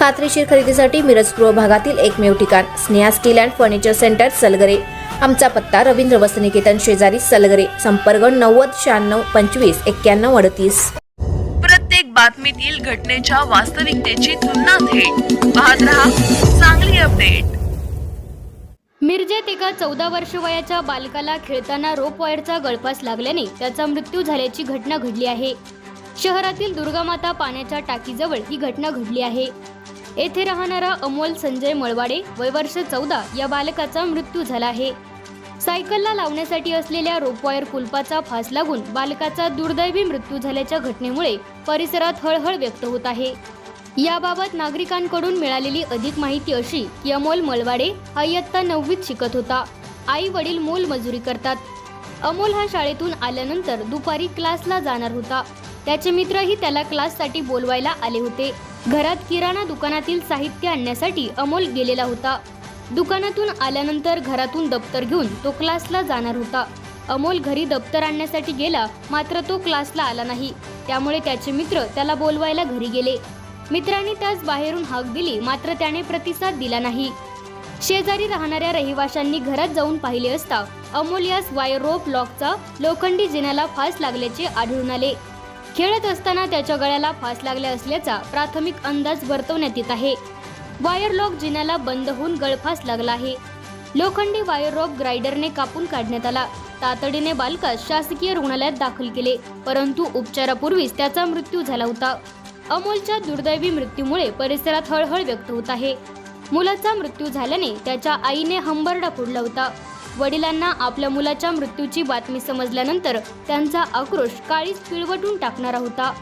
खात्रीशीर खरेदीसाठी मिरज पूर्व भागातील एकमेव ठिकाण Sneha steel and furniture centre Salgare. आमचा पत्ता रवींद्र वसनिकेतन शेजारी सलगरे संपर्क नव्वद शहाण्णव पंचवीस एक्क्याण्णव अडतीस. प्रत्येक बातमीतील घटनेच्या वास्तविकतेची तुलना थेट. पाहत रहा चांगली अपडेट. मिरजेत एका चौदा वर्ष वयाच्या बालकाला खेळताना रोप वायरचा गळफास लागल्याने त्याचा मृत्यू झाल्याची घटना घडली आहे. शहरातील दुर्गामाता पाण्याच्या टाकीजवळ ही घटना घडली आहे. येथे राहणारा अमोल संजय मळवाडे वय वर्ष चौदा या बालकाचा मृत्यू झाला आहे. सायकलला लावण्यासाठी असलेल्या रोपवायर कुलपाचा फास लागून बालकाचा दुर्दैवी मृत्यू झाल्याच्या घटनेमुळे परिसरात हळहळ व्यक्त होत आहे. याबाबत नागरिकांकडून मिळालेली अधिक माहिती अशी की अमोल मळवाडे हा इयत्ता नववीत शिकत होता. आई वडील मोल मजुरी करतात. अमोल हा शाळेतून आल्यानंतर दुपारी क्लासला जाणार होता. त्याचे मित्रही त्याला क्लाससाठी बोलवायला आले होते. घरात किराणा दुकानातील साहित्य आणण्यासाठी अमोल गेलेला होता. दुकानातून आल्यानंतर घरातून दप्तर घेऊन तो क्लासला जाणार होता. अमोल घरी दप्तर आणण्यासाठी गेला मात्र तो क्लासला आला नाही. त्यामुळे त्याचे मित्र त्याला बोलवायला घरी गेले. मित्रांनी त्यास बाहेरून हाक दिली मात्र त्याने प्रतिसाद दिला नाही. शेजारी राहणाऱ्या रहिवाशांनी घरात जाऊन पाहिले असता अमोल यास वायर रोप लॉकचा लोखंडी जिन्याला फास लागल्याचे आढळून आले. खेळत असताना त्याच्या गळ्याला फास लागल्या असल्याचा प्राथमिक अंदाज वर्तवण्यात येत आहे. वायर लॉक जिन्याला बंद होऊन गळफास लागला आहे. लोखंडी वायर रोप ग्राइडरने कापून काढण्यात आला. तातडीने बालकास शासकीय रुग्णालयात दाखल केले परंतु उपचारापूर्वीच त्याचा मृत्यू झाला होता. अमोलच्या दुर्दैवी मृत्यूमुळे परिसरात हळहळ व्यक्त होत आहे. मुलाचा मृत्यू झाल्याने त्याच्या आईने हंबरडा फोडला होता. वडिलांना आपल्या मुलाच्या मृत्यूची बातमी समजल्यानंतर त्यांचा आक्रोश काळीच पिळवटून टाकणारा होता.